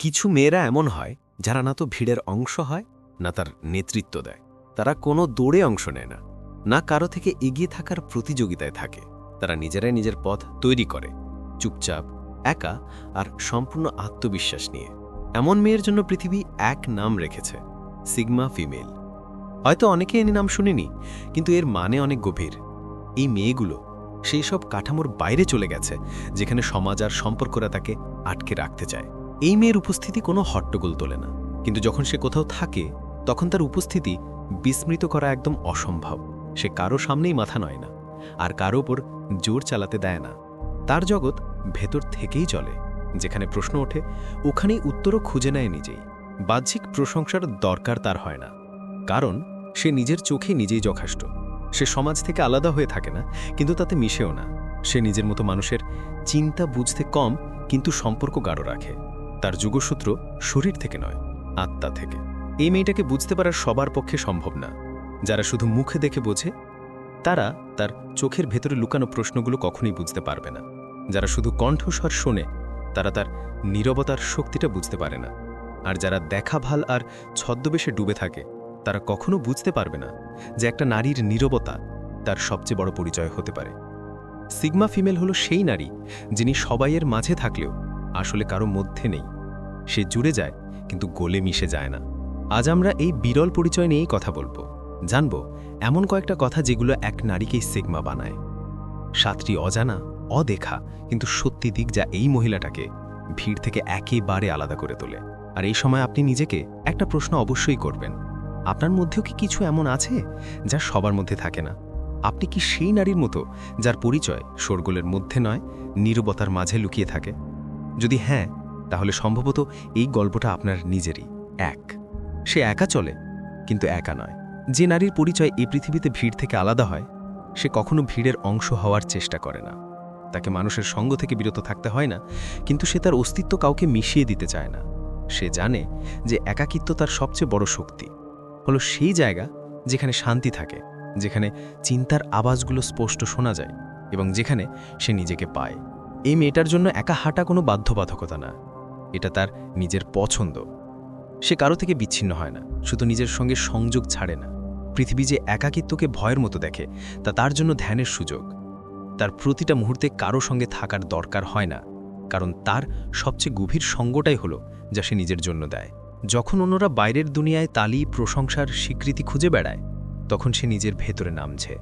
কিছু মেয়েরা এমন হয়, যারা না তো ভিড়ের অংশ হয়, না তার নেতৃত্ব দেয়। তারা কোনো দৌড়ে অংশ নেয় না না কারও থেকে এগিয়ে থাকার প্রতিযোগিতায় থাকে। তারা নিজেরাই নিজের পথ তৈরি করে, চুপচাপ, একা আর সম্পূর্ণ আত্মবিশ্বাস নিয়ে। এমন মেয়ের জন্য পৃথিবী এক নাম রেখেছে, সিগমা ফিমেল। হয়তো অনেকে এনে নাম শুনিনি, কিন্তু এর মানে অনেক গভীর। এই মেয়েগুলো সেই সব কাঠামোর বাইরে চলে গেছে, যেখানে সমাজ আর সম্পর্করা তাকে আটকে রাখতে চায়। এই মেয়ের উপস্থিতি কোনো হট্টগোল তোলে না। কিন্তু যখন সে কোথাও থাকে, তখন তার উপস্থিতি বিস্মৃত করা একদম অসম্ভব। সে কারও সামনেই মাথা নয় না, আর কারও ওপর জোর চালাতে দেয় না। তার জগৎ ভেতর থেকেই চলে, যেখানে প্রশ্ন ওঠে, ওখানেই উত্তরও খুঁজে নেয় নিজেই। বাহ্যিক প্রশংসার দরকার তার হয় না, কারণ সে নিজের চোখে নিজেই যথেষ্ট। সে সমাজ থেকে আলাদা হয়ে থাকে না, কিন্তু তাতে মিশেও না। সে নিজের মতো মানুষের চিন্তা বুঝতে কম, কিন্তু সম্পর্ক গাঢ় রাখে। তার যুগসূত্র শরীর থেকে নয়, আত্মা থেকে। এই মেয়েটাকে বুঝতে পারার সবার পক্ষে সম্ভব না। যারা শুধু মুখে দেখে বোঝে, তারা তার চোখের ভেতরে লুকানো প্রশ্নগুলো কখনোই বুঝতে পারবে না। যারা শুধু কণ্ঠস্বর শোনে, তারা তার নীরবতার শক্তিটা বুঝতে পারে না। আর যারা দেখা ভালো আর ছদ্মবেশে ডুবে থাকে, তারা কখনো বুঝতে পারবে না যে একটা নারীর নীরবতা তার সবচেয়ে বড় পরিচয় হতে পারে। সিগমা ফিমেল হলো সেই নারী যিনি সবাইয়ের মাঝে থাকলেও আসলে কারও মধ্যে নেই। সে জুড়ে যায়, কিন্তু গোলে মিশে যায় না। আজ আমরা এই বিরল পরিচয় নিয়েই কথা বলব। জানব, এমন কয়েকটা কথা যেগুলো এক নারীকেই সিগমা বানায়। সাতটি অজানা, অদেখা, কিন্তু সত্যি দিক যা এই মহিলাটাকে ভিড় থেকে একেবারে আলাদা করে তোলে। আর এই সময় আপনি নিজেকে একটা প্রশ্ন অবশ্যই করবেন। আপনার মধ্যেও কি কিছু এমন আছে যা সবার মধ্যে থাকে না? আপনি কি সেই নারীর মতো যার পরিচয় শোরগোলের মধ্যে নয়, নীরবতার মাঝে লুকিয়ে থাকে? যদি হ্যাঁ তাহলে সম্ভবত এই গল্পটা আপনার নিজেরই। এক। সে একা চলে, কিন্তু একা নয়। যে নারীর পরিচয় এই পৃথিবীতে ভিড় থেকে আলাদা হয়, সে কখনো ভিড়ের অংশ হওয়ার চেষ্টা করে না। তাকে মানুষের সঙ্গ থেকে বিরত থাকতে হয় না, কিন্তু সে তার অস্তিত্ব কাউকে মিশিয়ে দিতে চায় না। সে জানে যে একাকিত্ব তার সবচেয়ে বড় শক্তি। হলো সেই জায়গা যেখানে শান্তি থাকে, যেখানে চিন্তার আওয়াজগুলো স্পষ্ট শোনা যায় এবং যেখানে সে নিজেকে পায়। এই মেয়েটার জন্য একা হাঁটা কোনো বাধ্যবাধকতা না। এটা তার নিজের পছন্দ। সে কারও থেকে বিচ্ছিন্ন হয় না, শুধু নিজের সঙ্গে সংযোগ ছাড়ে না। পৃথিবী যে একাকিত্বকে ভয়ের মতো দেখে, তা তার জন্য ধ্যানের সুযোগ। তার প্রতিটা মুহূর্তে কারও সঙ্গে থাকার দরকার হয় না, কারণ তার সবচেয়ে গভীর সঙ্গটাই হলো যা সে নিজের জন্য দেয়। যখন অন্যরা বাইরের দুনিয়ায় তালি, প্রশংসার স্বীকৃতি খুঁজে বেড়ায়, তখন সে নিজের ভেতরে নামছে।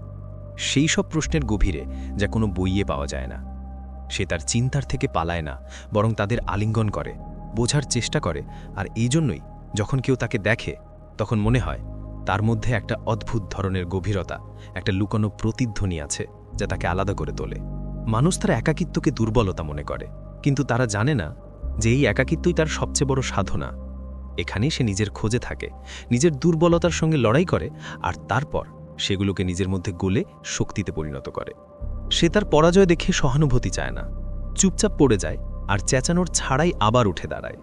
সেই সব প্রশ্নের গভীরে যা কোনো বইয়ে পাওয়া যায় না। সে তার চিন্তার থেকে পালায় না, বরং তাদের আলিঙ্গন করে, বোঝার চেষ্টা করে, আর এই জন্যই যখন কেউ তাকে দেখে, তখন মনে হয় তার মধ্যে একটা অদ্ভুত ধরনের গভীরতা, একটা লুকানো প্রতিধ্বনি আছে যা তাকে আলাদা করে তোলে। মানুষ তার একাকিত্বকে দুর্বলতা মনে করে, কিন্তু তারা জানে না যে এই একাকিত্বই তার সবচেয়ে বড় সাধনা। এখানেই সে নিজের খোঁজে থাকে, নিজের দুর্বলতার সঙ্গে লড়াই করে, আর তারপর সেগুলোকে নিজের মধ্যে গলে শক্তিতে পরিণত করে। সে তার পরাজয় দেখে সহানুভূতি চায় না। চুপচাপ পড়ে যায় আর চেঁচানোর ছাড়াই আবার উঠে দাঁড়ায়।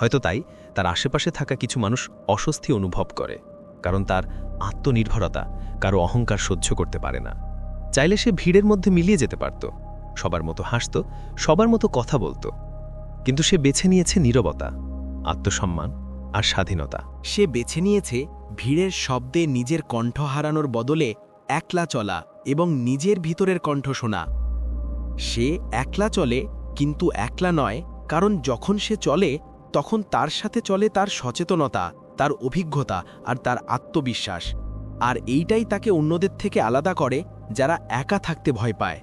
হয়তো তাই তার আশেপাশে থাকা কিছু মানুষ অস্বস্তি অনুভব করে, কারণ তার আত্মনির্ভরতা কারও অহংকার সহ্য করতে পারে না। চাইলে সে ভিড়ের মধ্যে মিলিয়ে যেতে পারত, সবার মতো হাসত, সবার মতো কথা বলতো। কিন্তু সে বেছে নিয়েছে নীরবতা, আত্মসম্মান আর স্বাধীনতা। সে বেছে নিয়েছে ভিড়ের শব্দে নিজের কণ্ঠ হারানোর বদলে একলা চলা এবং নিজের ভিতরের কণ্ঠ শোনা। সে একলা চলে, কিন্তু একলা নয়, কারণ যখন সে চলে, তখন তার সাথে চলে তার সচেতনতা, তার অভিজ্ঞতা আর তার আত্মবিশ্বাস। আর এইটাই তাকে অন্যদের থেকে আলাদা করে, যারা একা থাকতে ভয় পায়।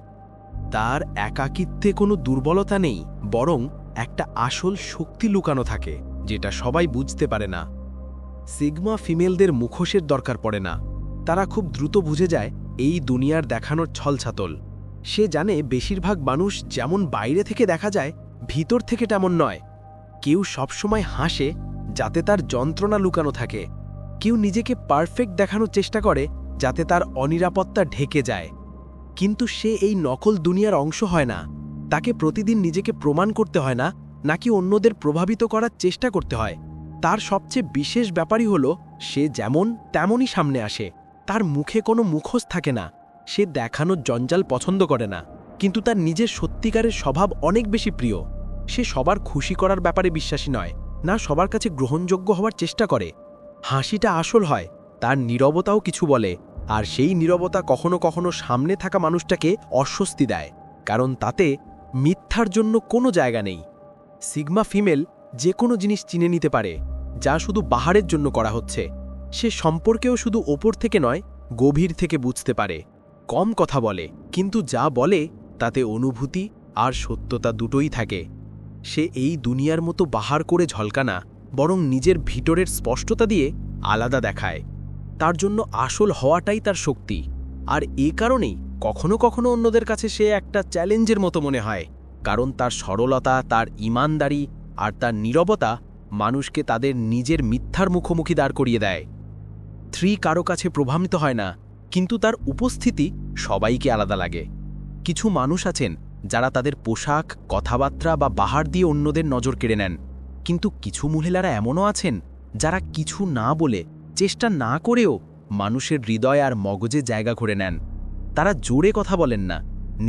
তার একাকিত্বে কোনো দুর্বলতা নেই, বরং একটা আসল শক্তি লুকানো থাকে, যেটা সবাই বুঝতে পারে না। সিগমা ফিমেলদের মুখোশের দরকার পড়ে না। তারা খুব দ্রুত বুঝে যায় এই দুনিয়ার দেখানোর ছলছাতল। সে জানে বেশিরভাগ মানুষ যেমন বাইরে থেকে দেখা যায়, ভিতর থেকে তেমন নয়। কেউ সবসময় হাসে যাতে তার যন্ত্রণা লুকানো থাকে। কেউ নিজেকে পারফেক্ট দেখানোর চেষ্টা করে যাতে তার অনিরাপত্তা ঢেকে যায়। কিন্তু সে এই নকল দুনিয়ার অংশ হয় না। তাকে প্রতিদিন নিজেকে প্রমাণ করতে হয় না, নাকি অন্যদের প্রভাবিত করার চেষ্টা করতে হয়। তার সবচেয়ে বিশেষ ব্যাপারই হল, সে যেমন তেমনই সামনে আসে। তার মুখে কোনো মুখোশ থাকে না। সে দেখানোর জঞ্জাল পছন্দ করে না। কিন্তু তার নিজের সত্যিকারের স্বভাব অনেক বেশি প্রিয়। সে সবার খুশি করার ব্যাপারে বিশ্বাসী নয়, না সবার কাছে গ্রহণযোগ্য হওয়ার চেষ্টা করে। হাসিটা আসল হয়, তার নীরবতাও কিছু বলে, আর সেই নীরবতা কখনো কখনো সামনে থাকা মানুষটাকে অস্বস্তি দেয়, কারণ তাতে মিথ্যার জন্য কোনো জায়গা নেই। সিগমা ফিমেল যে কোনো জিনিস চিনে নিতে পারে, যা শুধু বাহারের জন্য করা হচ্ছে। সে সম্পর্কেও শুধু ওপর থেকে নয়, গভীর থেকে বুঝতে পারে। কম কথা বলে, কিন্তু যা বলে, তাতে অনুভূতি আর সত্যতা দুটোই থাকে। সে এই দুনিয়ার মতো বাহার করে ঝলকানা, বরং নিজের ভিতরের স্পষ্টতা দিয়ে আলাদা দেখায়। তার জন্য আসল হওয়াটাই তার শক্তি। আর এ কারণেই কখনো কখনো অন্যদের কাছে সে একটা চ্যালেঞ্জের মতো মনে হয়, কারণ তার সরলতা, তার ইমানদারি আর তার নীরবতা মানুষকে তাদের নিজের মিথ্যার মুখোমুখি দাঁড় করিয়ে দেয়। থ্রি কারও কাছে প্রভাবিত হয় না, কিন্তু তার উপস্থিতি সবাইকে আলাদা লাগে। কিছু মানুষ আছেন যারা তাদের পোশাক, কথাবার্তা বা বাহার দিয়ে অন্যদের নজর কেড়ে নেন, কিন্তু কিছু মহিলারা এমনও আছেন যারা কিছু না বলে চেষ্টা না করেও মানুষের হৃদয় আর মগজে জায়গা করে নেন। তারা জোরে কথা বলেন না,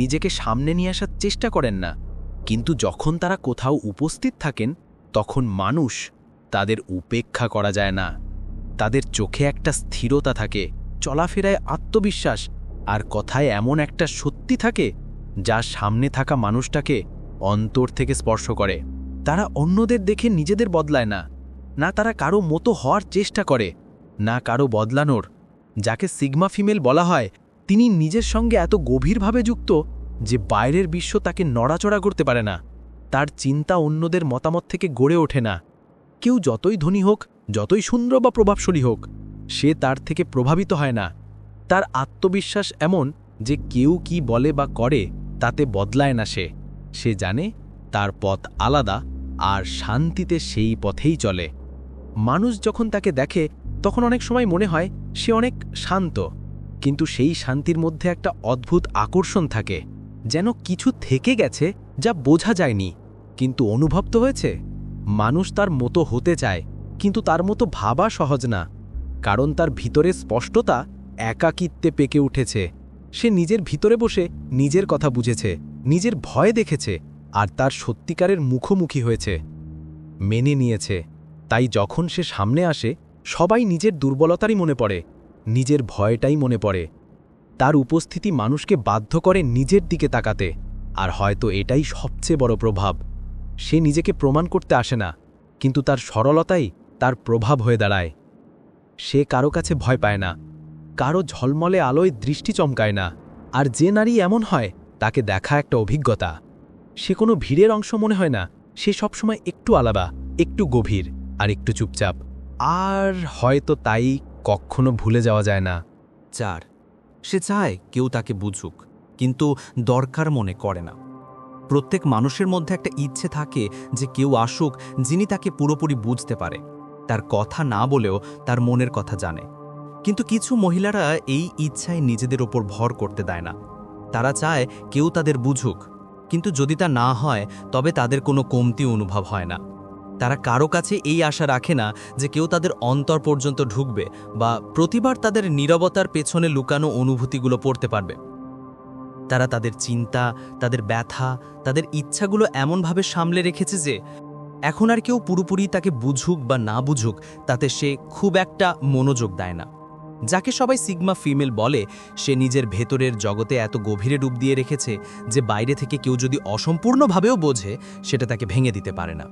নিজেকে সামনে নিয়ে আসার চেষ্টা করেন না, কিন্তু যখন তারা কোথাও উপস্থিত থাকেন, তখন মানুষ তাদের উপেক্ষা করা যায় না। তাদের চোখে একটা স্থিরতা থাকে, চলাফেরায় আত্মবিশ্বাস, আর কথায় এমন একটা সত্যি থাকে, যা সামনে থাকা মানুষটাকে অন্তর থেকে স্পর্শ করে। তারা অন্যদের দেখে নিজেদের বদলায় না না তারা কারও মতো হওয়ার চেষ্টা করে, না কারও বদলানোর, যাকে সিগমা ফিমেল বলা হয়, তিনি নিজের সঙ্গে এত গভীরভাবে যুক্ত যে বাইরের বিশ্ব তাকে নড়াচড়া করতে পারে না। তার চিন্তা অন্যদের মতামত থেকে গড়ে ওঠে না। কেউ যতই ধনী হোক যতই সুন্দর বা প্রভাবশালী হোক, সে তার থেকে প্রভাবিত হয় না। তার আত্মবিশ্বাস এমন যে কেউ কি বলে বা করে, তাতে বদলায় না সে। সে জানে তার পথ আলাদা আর শান্তিতে সেই পথেই চলে। মানুষ যখন তাকে দেখে, তখন অনেক সময় মনে হয় সে অনেক শান্ত। কিন্তু সেই শান্তির মধ্যে একটা অদ্ভুত আকর্ষণ থাকে, যেন কিছু থেকে গেছে যা বোঝা যায়নি। কিন্তু অনুভব তো হয়েছে। মানুষ তার মতো হতে চায়। কিন্তু তার মতো ভাবা সহজ না, কারণ তার ভিতরে স্পষ্টতা একাকিত্বে পেকে উঠেছে। সে নিজের ভিতরে বসে নিজের কথা বুঝেছে, নিজের ভয় দেখেছে আর তার সত্যিকারের মুখোমুখি হয়েছে। মেনে নিয়েছে, তাই যখন সে সামনে আসে, সবাই নিজের দুর্বলতারই মনে পড়ে, নিজের ভয়টাই মনে পড়ে। তার উপস্থিতি মানুষকে বাধ্য করে নিজের দিকে তাকাতে, আর হয়তো এটাই সবচেয়ে বড় প্রভাব। সে নিজেকে প্রমাণ করতে আসে না, কিন্তু তার সরলতাই তার প্রভাব হয়ে দাঁড়ায়। সে কারও কাছে ভয় পায় না, কারও ঝলমলে আলোয় দৃষ্টি চমকায় না, আর যে নারী এমন হয়, তাকে দেখা একটা অভিজ্ঞতা। সে কোনো ভিড়ের অংশ মনে হয় না, সে সবসময় একটু আলাদা, একটু গভীর, আর একটু চুপচাপ। আর হয়তো তাই কখনো ভুলে যাওয়া যায় না। চার, সে চায় কেউ তাকে বুঝুক, কিন্তু দরকার মনে করে না। প্রত্যেক মানুষের মধ্যে একটা ইচ্ছে থাকে যে কেউ আসুক, যিনি তাকে পুরোপুরি বুঝতে পারে। তার কথা না বলেও তার মনের কথা জানে। কিন্তু কিছু মহিলারা এই ইচ্ছায় নিজেদের ওপর ভর করতে দেয় না। তারা চায় কেউ তাদের বুঝুক, কিন্তু যদি তা না হয়, তবে তাদের কোনো কমতি অনুভব হয় না। তারা কারও কাছে এই আশা রাখে না যে কেউ তাদের অন্তর পর্যন্ত ঢুকবে বা প্রতিবার তাদের নীরবতার পেছনে লুকানো অনুভূতিগুলো পড়তে পারবে। তারা তাদের চিন্তা, তাদের ব্যথা, তাদের ইচ্ছাগুলো এমনভাবে সামলে রেখেছে যে এখন আর কেউ পুরোপুরি তাকে বুঝুক বা না বুঝুক, তাতে সে খুব একটা মনোযোগ দেয় না। যাকে সবাই সিগমা ফিমেল বলে, সে নিজের ভেতরের জগতে এত গভীরে ডুব দিয়ে রেখেছে যে বাইরে থেকে কেউ যদি অসম্পূর্ণভাবেও বোঝে, সেটা তাকে ভেঙে দিতে পারে না।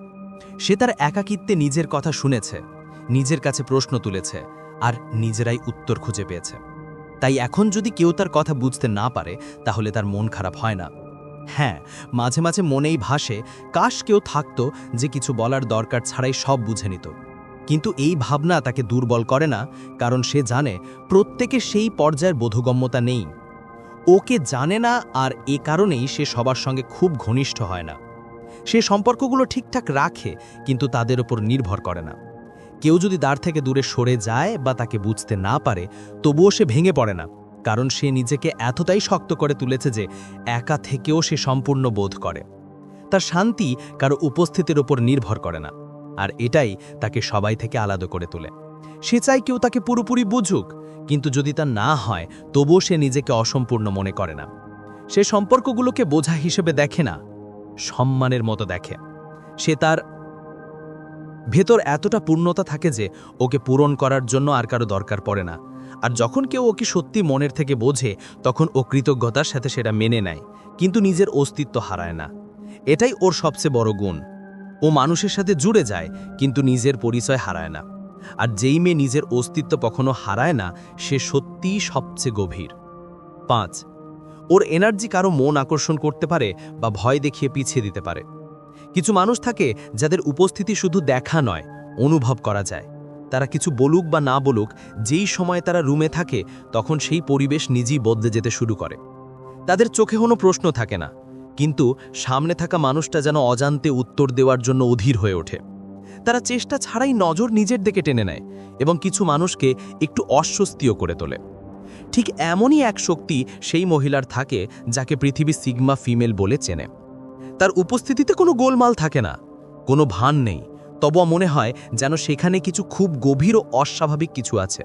সে তার একাকিত্বে নিজের কথা শুনেছে, নিজের কাছে প্রশ্ন তুলেছে, আর নিজেরাই উত্তর খুঁজে পেয়েছে। তাই এখন যদি কেউ তার কথা বুঝতে না পারে, তাহলে তার মন খারাপ হয় না। হ্যাঁ মাঝে মাঝে মনেই ভাসে, কাশ কেউ থাকতো যে কিছু বলার দরকার ছাড়াই সব বুঝে নিত। কিন্তু এই ভাবনা তাকে দুর্বল করে না, কারণ সে জানে প্রত্যেকে সেই পর্যায়ের বোধগম্যতা নেই। ওকে জানে না আর এ কারণেই সে সবার সঙ্গে খুব ঘনিষ্ঠ হয় না। সে সম্পর্কগুলো ঠিকঠাক রাখে, কিন্তু তাদের ওপর নির্ভর করে না। কেউ যদি দ্বার থেকে দূরে সরে যায় বা তাকে বুঝতে না পারে, তবুও সে ভেঙে পড়ে না। কারণ সে নিজেকে এতটাই শক্ত করে তুলেছে যে একা থেকেও সে সম্পূর্ণ বোধ করে। তার শান্তি কারও উপস্থিতির ওপর নির্ভর করে না, আর এটাই তাকে সবাই থেকে আলাদা করে তোলে। সে চায় কেউ তাকে পুরোপুরি বুঝুক, কিন্তু যদি তা না হয়, তবুও সে নিজেকে অসম্পূর্ণ মনে করে না। সে সম্পর্কগুলোকে বোঝা হিসেবে দেখে না, সম্মানের মতো দেখে। সে তার ভেতর এতটা পূর্ণতা থাকে যে ওকে পূরণ করার জন্য আর কারও দরকার পড়ে না। আর যখন কেউ ওকে সত্যি মনের থেকে বোঝে, তখন ও কৃতজ্ঞতার সাথে সেটা মেনে নেয়, কিন্তু নিজের অস্তিত্ব হারায় না। এটাই ওর সবচেয়ে বড় গুণ। ও মানুষের সাথে জুড়ে যায়, কিন্তু নিজের পরিচয় হারায় না। আর যেই মেয়ে নিজের অস্তিত্ব কখনো হারায় না, সে সত্যিই সবচেয়ে গভীর। পাঁচ, ওর এনার্জি কারও মন আকর্ষণ করতে পারে বা ভয় দেখিয়ে পিছিয়ে দিতে পারে। কিছু মানুষ থাকে যাদের উপস্থিতি শুধু দেখা নয়, অনুভব করা যায়। তারা কিছু বলুক বা না বলুক, যেই সময় তারা রুমে থাকে, তখন সেই পরিবেশ নিজেই বদলে যেতে শুরু করে। তাদের চোখে কোনো প্রশ্ন থাকে না, কিন্তু সামনে থাকা মানুষটা যেন অজান্তে উত্তর দেওয়ার জন্য অধীর হয়ে ওঠে। তারা চেষ্টা ছাড়াই নজর নিজের দিকে টেনে নেয় এবং কিছু মানুষকে একটু অস্বস্তিও করে তোলে। ঠিক এমনই এক শক্তি সেই মহিলার থাকে, যাকে পৃথিবী সিগমা ফিমেল বলে চেনে। তার উপস্থিতিতে কোনো গোলমাল থাকে না, কোনো ভান নেই। তবুও মনে হয় যেন সেখানে কিছু খুব গভীর ও অস্বাভাবিক কিছু আছে।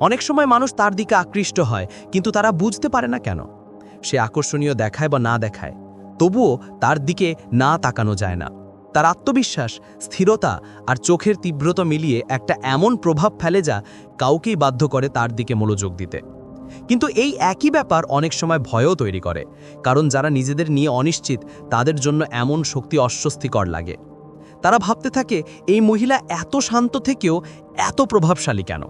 অনেক সময় মানুষ তার দিকে আকৃষ্ট হয়, কিন্তু তারা বুঝতে পারে না কেন। সে আকর্ষণীয় দেখায় বা না দেখায়। তবুও তার দিকে না তাকানো যায় না। তার আত্মবিশ্বাস, স্থিরতা আর চোখের তীব্রতা মিলিয়ে একটা এমন প্রভাব ফেলে যা কাউকেই বাধ্য করে তার দিকে মনোযোগ দিতে। কিন্তু এই একই ব্যাপার অনেক সময় ভয়ও তৈরি করে, কারণ যারা নিজেদের নিয়ে অনিশ্চিত, তাদের জন্য এমন শক্তি অস্বস্তিকর লাগে। তারা ভাবতে থাকে, এই মহিলা এত শান্ত থেকেও এত প্রভাবশালী কেন?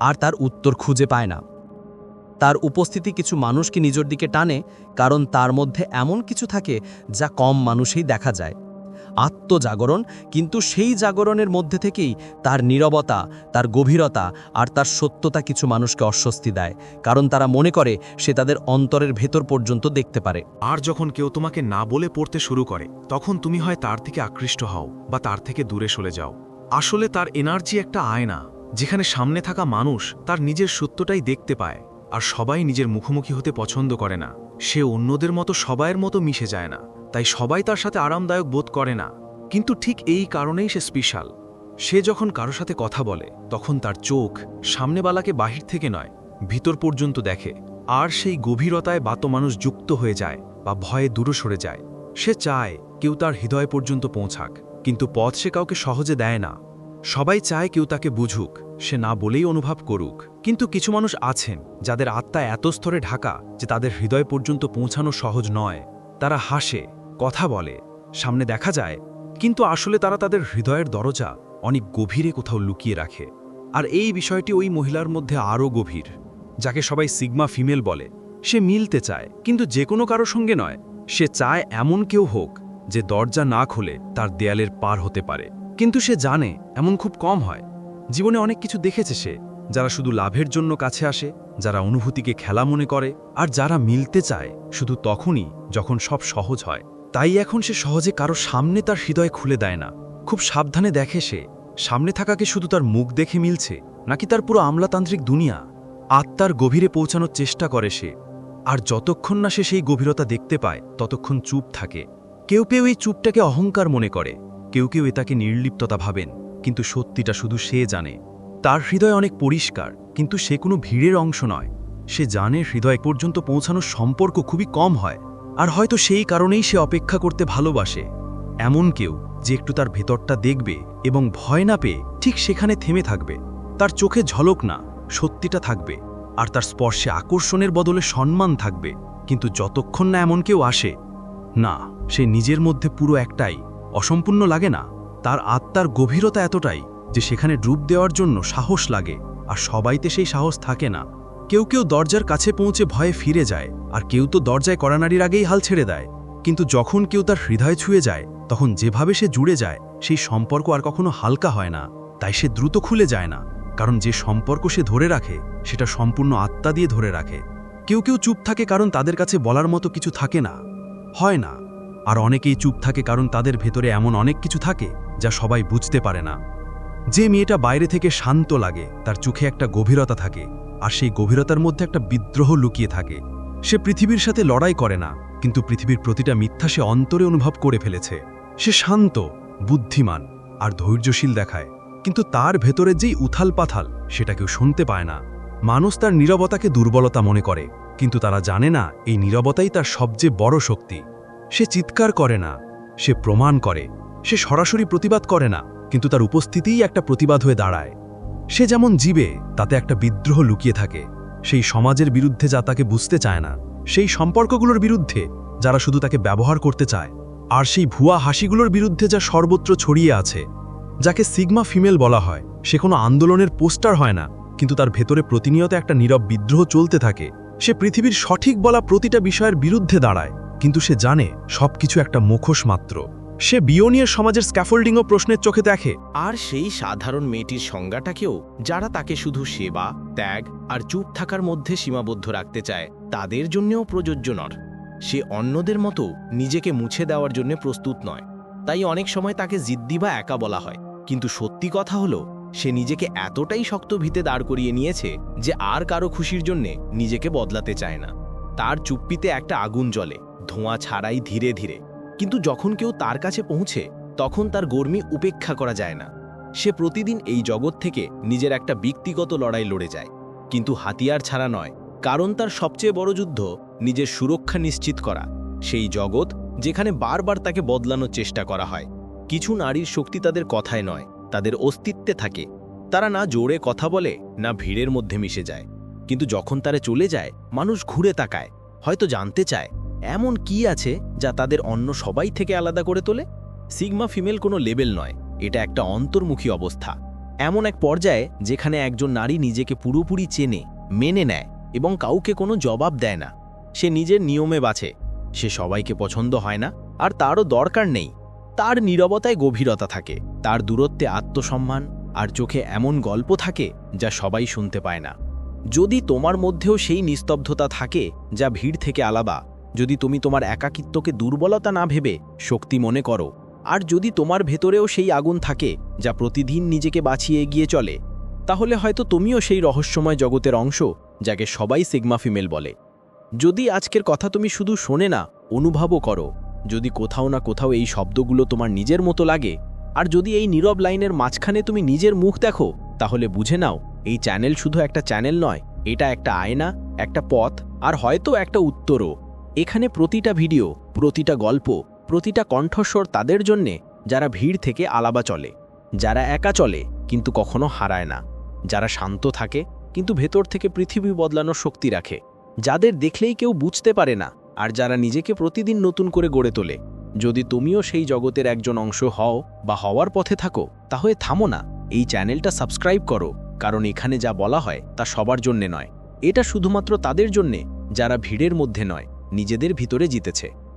আর তার উত্তর খুঁজে পায় না। তার উপস্থিতি কিছু মানুষকে নিজের দিকে টানে, কারণ তার মধ্যে এমন কিছু থাকে যা কম মানুষেই দেখা যায়। আত্মজাগরণ, কিন্তু সেই জাগরণের মধ্যে থেকেই তার নীরবতা, তার গভীরতা আর তার সত্যতা কিছু মানুষকে অস্বস্তি দেয়, কারণ তারা মনে করে সে তাদের অন্তরের ভেতর পর্যন্ত দেখতে পারে। আর যখন কেউ তোমাকে না বলে পড়তে শুরু করে, তখন তুমি হয় তার থেকে আকৃষ্ট হও বা তার থেকে দূরে সরে যাও। আসলে তার এনার্জি একটা আয়না, যেখানে সামনে থাকা মানুষ তার নিজের সত্যটাই দেখতে পায়, আর সবাই নিজের মুখোমুখি হতে পছন্দ করে না। সে অন্যদের মতো সবাইয়ের মতো মিশে যায় না। তাই সবাই তার সাথে আরামদায়ক বোধ করে না। কিন্তু ঠিক এই কারণেই সে স্পেশাল। সে যখন কারও সাথে কথা বলে, তখন তার চোখ সামনেবালাকে বাহির থেকে নয়, ভিতর পর্যন্ত দেখে। আর সেই গভীরতায় বাত মানুষ যুক্ত হয়ে যায় বা ভয়ে দূরে সরে যায়। সে চায় কেউ তার হৃদয় পর্যন্ত পৌঁছাক, কিন্তু পথ সে কাউকে সহজে দেয় না। সবাই চায় কেউ তাকে বুঝুক, সে না বলেই অনুভব করুক। কিন্তু কিছু মানুষ আছেন, যাদের আত্মা এত স্তরে ঢাকা যে তাদের হৃদয় পর্যন্ত পৌঁছানো সহজ নয়। তারা হাসে কথা বলে, সামনে দেখা যায়, কিন্তু আসলে তারা তাদের হৃদয়ের দরজা অনেক গভীরে কোথাও লুকিয়ে রাখে। আর এই বিষয়টি ওই মহিলার মধ্যে আরও গভীর, যাকে সবাই সিগমা ফিমেল বলে। সে মিলতে চায়, কিন্তু যে কোনো কারও সঙ্গে নয়। সে চায় এমন কেউ হোক যে দরজা না খুলে তার দেয়ালের পার হতে পারে। কিন্তু সে জানে এমন খুব কম হয়। জীবনে অনেক কিছু দেখেছে সে, যারা শুধু লাভের জন্য কাছে আসে, যারা অনুভূতিকে খেলা মনে করে, আর যারা মিলতে চায় শুধু তখনই যখন সব সহজ হয়। তাই এখন সে সহজে কারও সামনে তার হৃদয় খুলে দেয় না। খুব সাবধানে দেখে সে, সামনে থাকাকে শুধু তার মুখ দেখে মিলছে, নাকি তার পুরো আমলাতান্ত্রিক দুনিয়া? আত্মার গভীরে পৌঁছানোর চেষ্টা করে সে, আর যতক্ষণ না সে সেই গভীরতা দেখতে পায়, ততক্ষণ চুপ থাকে। কেউ কেউ এই চুপটাকে অহংকার মনে করে, কেউ কেউ এটাকে নির্লিপ্ততা ভাবেন, কিন্তু সত্যিটা শুধু সে জানে। তার হৃদয় অনেক পরিষ্কার, কিন্তু সে কোনো ভিড়ের অংশ নয়। সে জানে হৃদয় পর্যন্ত পৌঁছানোর সম্পর্ক খুবই কম হয়। আর হয়তো সেই কারণেই সে অপেক্ষা করতে ভালোবাসে, এমন কেউ যে একটু তার ভেতরটা দেখবে এবং ভয় না পেয়ে ঠিক সেখানে থেমে থাকবে। তার চোখে ঝলক না, সত্যিটা থাকবে, আর তার স্পর্শে আকর্ষণের বদলে সম্মান থাকবে। কিন্তু যতক্ষণ না এমন কেউ আসে, না, সে নিজের মধ্যে পুরো একটাই, অসম্পূর্ণ লাগে না। তার আত্মার গভীরতা এতটাই যে সেখানে ডুব দেওয়ার জন্য সাহস লাগে, আর সবাইতে সেই সাহস থাকে না। কেউ কেউ দরজার কাছে পৌঁছে ভয়ে ফিরে যায়, আর কেউ তো দরজায় কড়ানাড়ির আগেই হাল ছেড়ে দেয়। কিন্তু যখন কেউ তার হৃদয় ছুঁয়ে যায়, তখন যেভাবে সে জুড়ে যায়, সেই সম্পর্ক আর কখনো হালকা হয় না, তাই সে দ্রুত খুলে যায় না, কারণ যে সম্পর্ক সে ধরে রাখে, সেটা সম্পূর্ণ আত্মা দিয়ে ধরে রাখে। কেউ কেউ চুপ থাকে কারণ তাদের কাছে বলার মতো কিছু থাকে না। হয় না। আর অনেকেই চুপ থাকে কারণ তাদের ভেতরে এমন অনেক কিছু থাকে, যা সবাই বুঝতে পারে না। যে মেয়েটা বাইরে থেকে শান্ত লাগে, তার চোখে একটা গভীরতা থাকে, আর সেই গভীরতার মধ্যে একটা বিদ্রোহ লুকিয়ে থাকে। সে পৃথিবীর সাথে লড়াই করে না, কিন্তু পৃথিবীর প্রতিটা মিথ্যা সে অন্তরে অনুভব করে ফেলেছে। সে শান্ত, বুদ্ধিমান, আর ধৈর্যশীল দেখায়, কিন্তু তার ভেতরে যেই উথাল পাথাল, সেটা কেউ শুনতে পায় না। মানুষ তার নীরবতাকে দুর্বলতা মনে করে, কিন্তু তারা জানে না, এই নীরবতাই তার সবচেয়ে বড় শক্তি। সে চিৎকার করে না, সে প্রমাণ করে, সে সরাসরি প্রতিবাদ করে না কিন্তু তার উপস্থিতিই একটা প্রতিবাদ হয়ে দাঁড়ায়। সে যেমন জীবে, তাতে একটা বিদ্রোহ লুকিয়ে থাকে। সেই সমাজের বিরুদ্ধে যা তাকে বুঝতে চায় না, সেই সম্পর্কগুলোর বিরুদ্ধে যারা শুধু তাকে ব্যবহার করতে চায়, আর সেই ভুয়া হাসিগুলোর বিরুদ্ধে যা সর্বত্র ছড়িয়ে আছে, যাকে সিগমা ফিমেল বলা হয়, সে কোনো আন্দোলনের পোস্টার হয় না, কিন্তু তার ভেতরে প্রতিনিয়ত একটা নীরব বিদ্রোহ চলতে থাকে। সে পৃথিবীর সঠিক বলা প্রতিটা বিষয়ের বিরুদ্ধে দাঁড়ায়, কিন্তু সে জানে সবকিছু একটা মুখোশ মাত্র। সে বিয়নীয় সমাজের স্ক্যাফোল্ডিংও প্রশ্নের চোখে দেখে। আর সেই সাধারণ মেয়েটির সংজ্ঞাটাকেও যারা তাকে শুধু সেবা, ত্যাগ আর চুপ থাকার মধ্যে সীমাবদ্ধ রাখতে চায়, তাদের জন্যও প্রযোজ্য নর। সে অন্যদের মতো নিজেকে মুছে দেওয়ার জন্য প্রস্তুত নয়। তাই অনেক সময় তাকে জিদ্দি বা একা বলা হয়। কিন্তু সত্যি কথা হলো, সে নিজেকে এতটাই শক্ত ভিতে দাঁড় করিয়ে নিয়েছে যে আর কারও খুশির জন্যে নিজেকে বদলাতে চায় না। তার চুপ্পিতে একটা আগুন জ্বলে, ধোঁয়া ছাড়াই ধীরে ধীরে। কিন্তু যখন কেউ তার কাছে পৌঁছে, তখন তার গর্মী উপেক্ষা করা যায় না। সে প্রতিদিন এই জগৎ থেকে নিজের একটা ব্যক্তিগত লড়াই লড়ে যায়। কিন্তু হাতিয়ার ছাড়া নয়, কারণ তার সবচেয়ে বড় যুদ্ধ নিজের সুরক্ষা নিশ্চিত করা। সেই জগৎ যেখানে বারবার তাকে বদলানোর চেষ্টা করা হয়। কিছু নারীর শক্তি তাদের কথায় নয়, তাদের অস্তিত্বে থাকে। তারা না জোরে কথা বলে, না ভিড়ের মধ্যে মিশে যায়। কিন্তু যখন তারা চলে যায়, মানুষ ঘুরে তাকায়, হয়তো জানতে চায় এমন কি আছে যা তাদের অন্য সবাই থেকে আলাদা করে তোলে? সিগমা ফিমেল কোনো লেবেল নয়, এটা একটা অন্তর্মুখী অবস্থা। এমন এক পর্যায়ে যেখানে একজন নারী নিজেকে পুরোপুরি চেনে, মেনে নেয় এবং কাউকে কোনো জবাব দেয় না। সে নিজের নিয়মে বাঁচে সে সবাইকে পছন্দ হয় না, আর তারও দরকার নেই। তার নীরবতায় গভীরতা থাকে, তার দূরত্বে আত্মসম্মান, আর চোখে এমন গল্প থাকে যা সবাই শুনতে পায় না। যদি তোমার মধ্যেও সেই নিস্তব্ধতা থাকে যা ভিড় থেকে আলাদা যদি তুমি তোমার একাকিত্বকে দুর্বলতা না ভেবে শক্তি মনে করো, আর যদি তোমার ভেতরেও সেই আগুন থাকে যা প্রতিদিন নিজেকে বাঁচিয়ে এগিয়ে চলে, তাহলে হয়তো তুমিও সেই রহস্যময় জগতের অংশ যাকে সবাই সিগমা ফিমেল বলে। যদি আজকের কথা তুমি শুধু শোনে না, অনুভবও করো, যদি কোথাও না কোথাও এই শব্দগুলো তোমার নিজের মতো লাগে, আর যদি এই নীরব লাইনের মাঝখানে তুমি নিজের মুখ দেখো, তাহলে বুঝে নাও, এই চ্যানেল শুধু একটা চ্যানেল নয়, এটা একটা আয়না, একটা পথ, আর হয়তো একটা উত্তরও। এখানে প্রতিটা ভিডিও, প্রতিটা গল্প, প্রতিটা কণ্ঠস্বর তাদের জন্যে যারা ভিড় থেকে আলাবা চলে। যারা একা চলে, কিন্তু কখনো হারায় না। যারা শান্ত থাকে, কিন্তু ভেতর থেকে পৃথিবী বদলানোর শক্তি রাখে। যাদের দেখলেই কেউ বুঝতে পারে না, আর যারা নিজেকে প্রতিদিন নতুন করে গড়ে তোলে। যদি তুমিও সেই জগতের একজন অংশ হও বা হওয়ার পথে থাকো, তাহলে থামো না। এই চ্যানেলটা সাবস্ক্রাইব করো, কারণ এখানে যা বলা হয় তা সবার জন্যে নয়। এটা শুধুমাত্র তাদের জন্যে, যারা ভিড়ের মধ্যে নয়। নিজেদের ভিতরে জিতেছে।